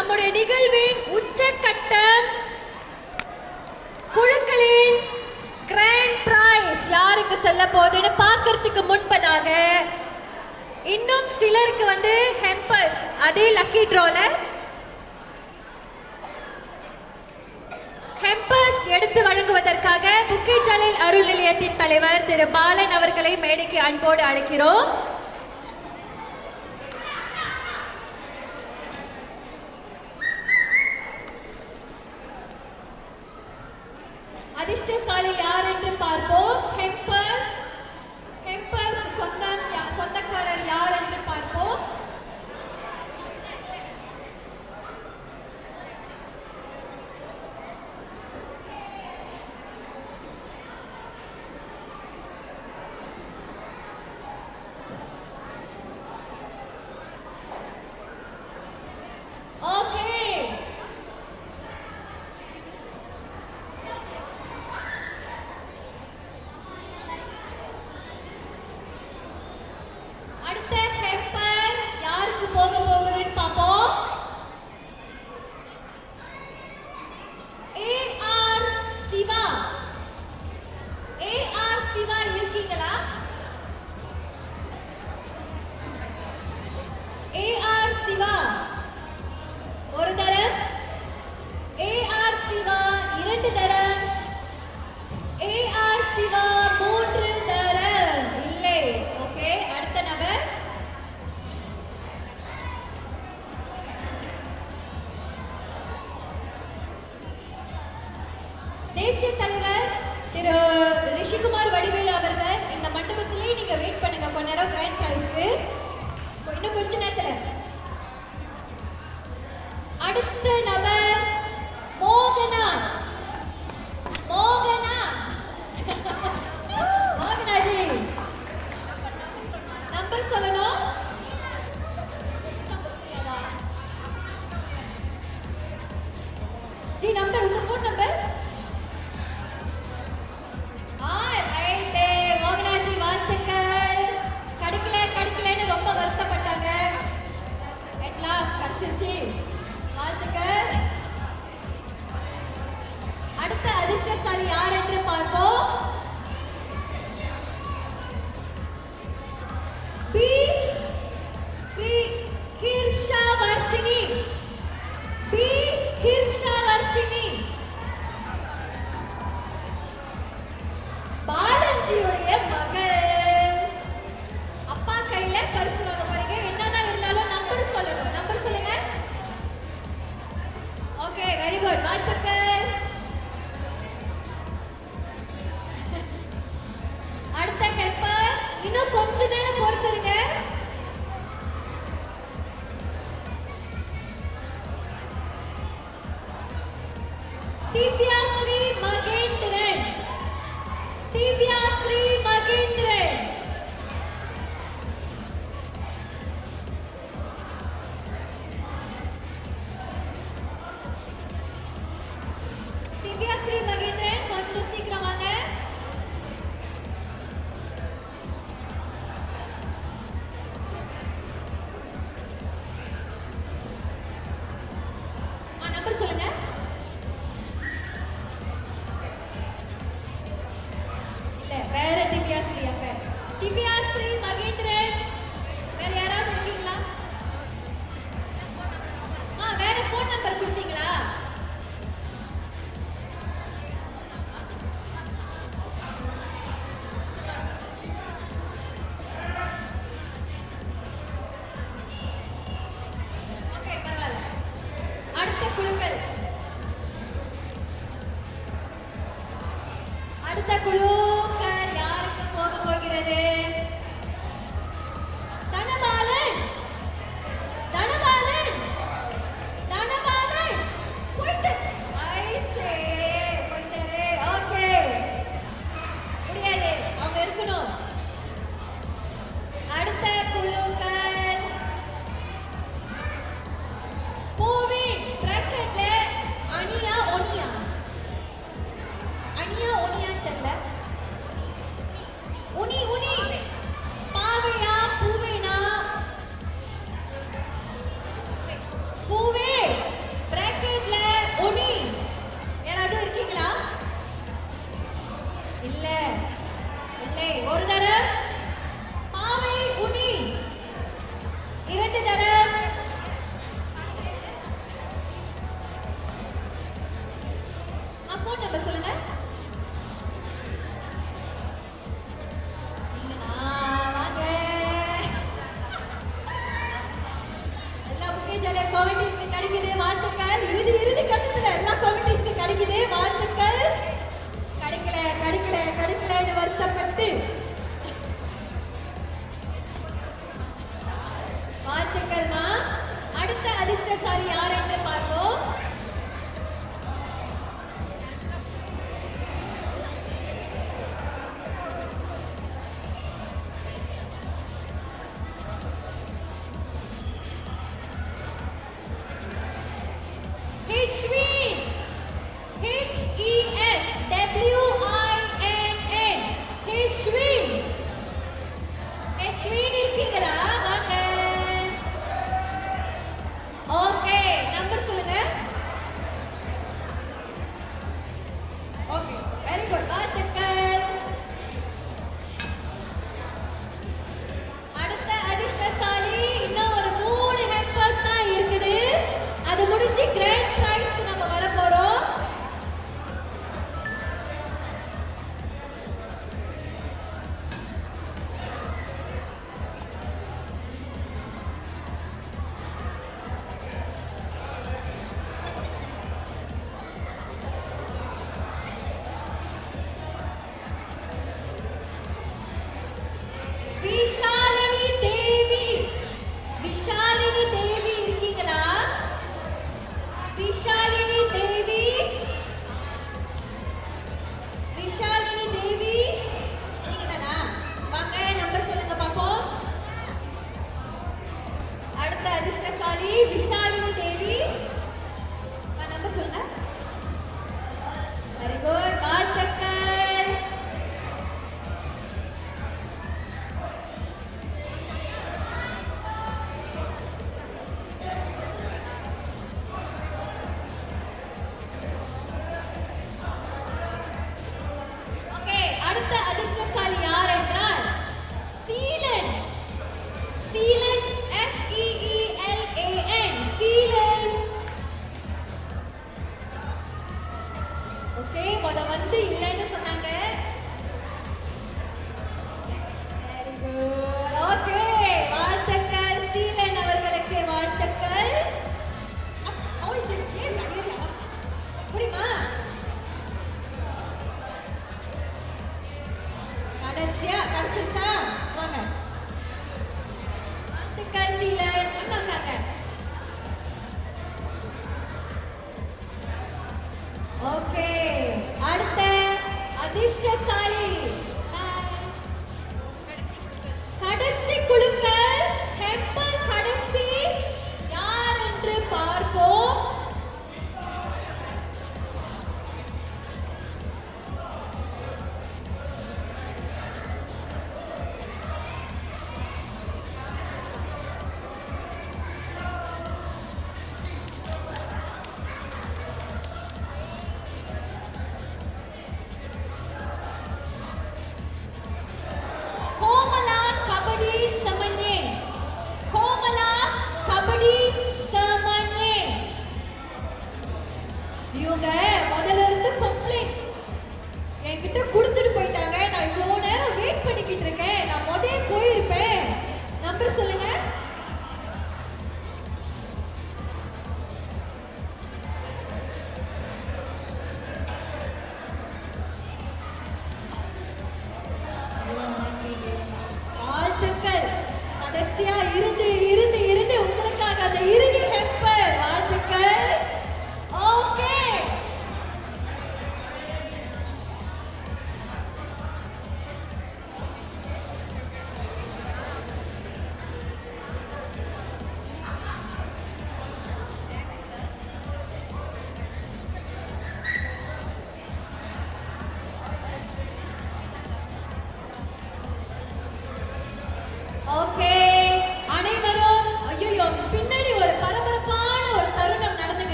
நம்முடைய நிகழ்வின் உச்சக்கட்டம் குழுக்களின் கிராண்ட் பிரைஸ் யாருக்கு செல்ல போகுதுன்னு பார்க்கறதுக்கு முன்பதாக இன்னும் சிலருக்கு வந்து ஹெம்பர்ஸ் அதே லக்கி ட்ரோல ஹெம்பர்ஸ் எடுத்து வழங்குவதற்காக புக்கேச்சாலையில் அருள் நிலையத்தின் தலைவர் திரு பாலன் அவர்களை மேடைக்கு அன்போடு அழைக்கிறோம். Divya Shri Magendran Divya Shri Tá se olhando?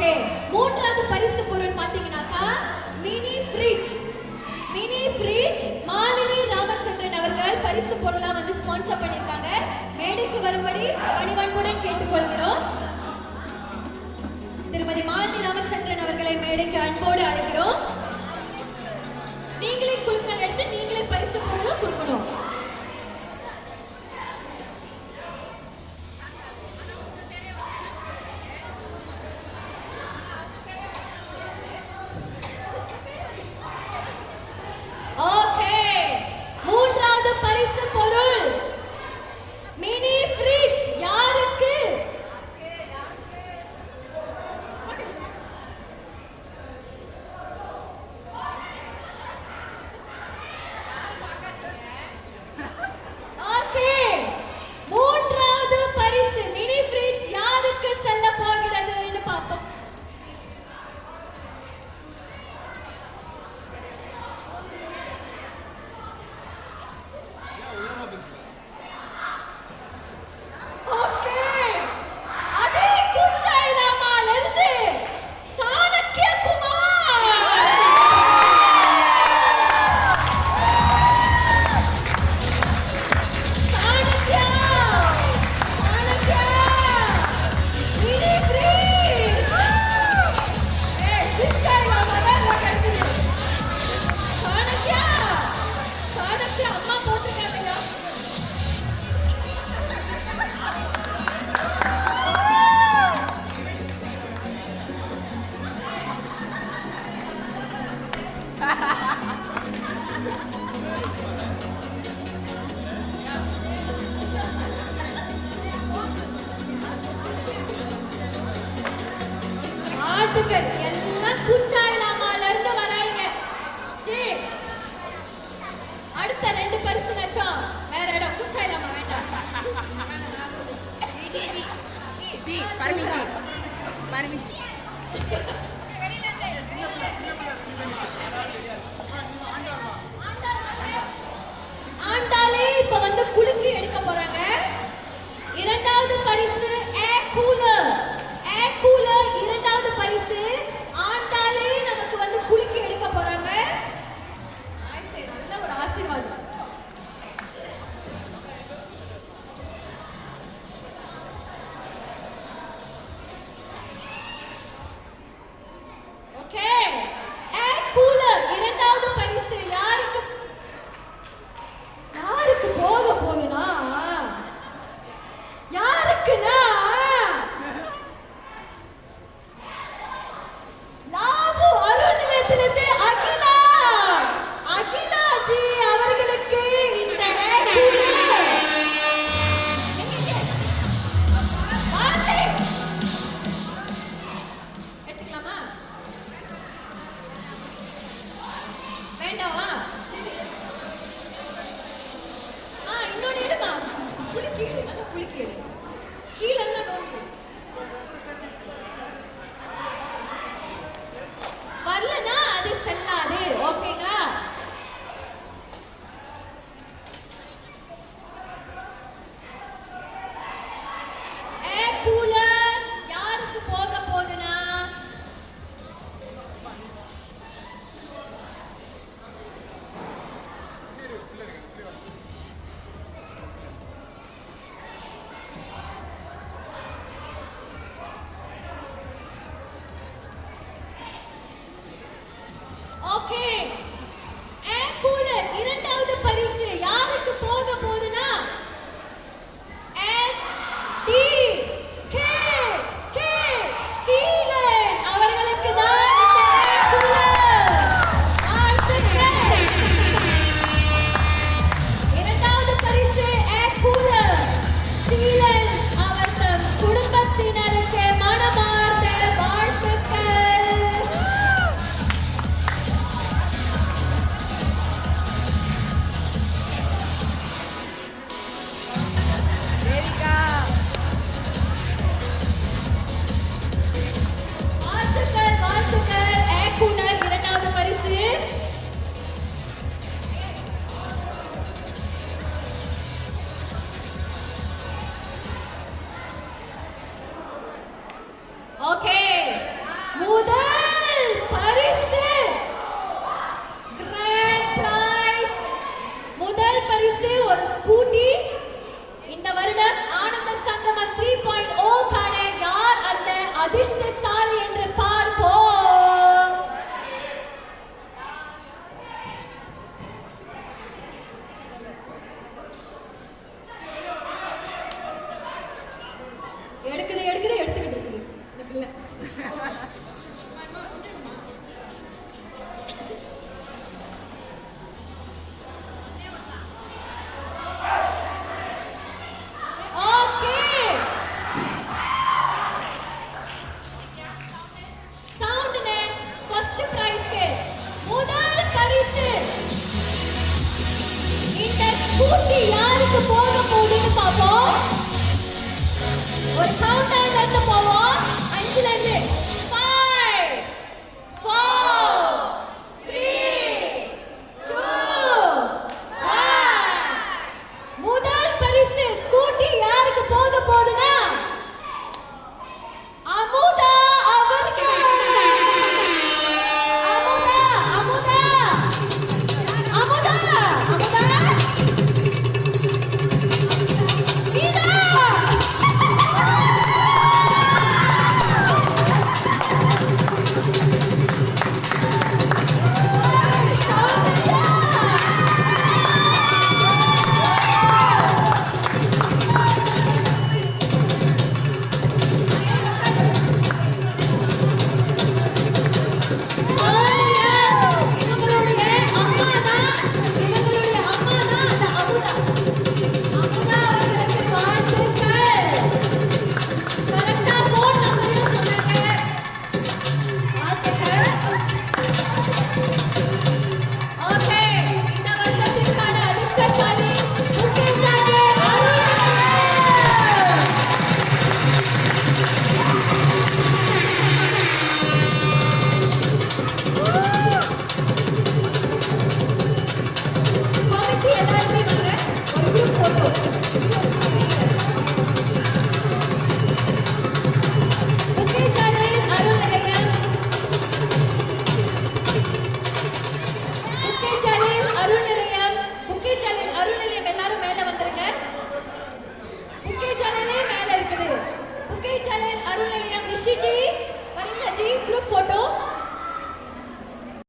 Okay. மூன்றாவது பரிசு பொருள் பாத்தீங்கன்னாக்கா mini fridge mini fridge Malini Ramachandran அவர்கள் பரிசு பொருளா வந்து ஸ்பான்சர் பண்ணிருக்காங்க மேடைக்கு வரும்படி பணிவன்புடன் கேட்டுக்கொள்கிறோம். திருமதி மாலினி ராமச்சந்திரன் அவர்களை மேடைக்கு அன்போடு அழைக்கிறோம். பார்த்துக்கிறது ஒரு சவுண்ட் அழுத்த போவோம் அஞ்சு லஞ்சு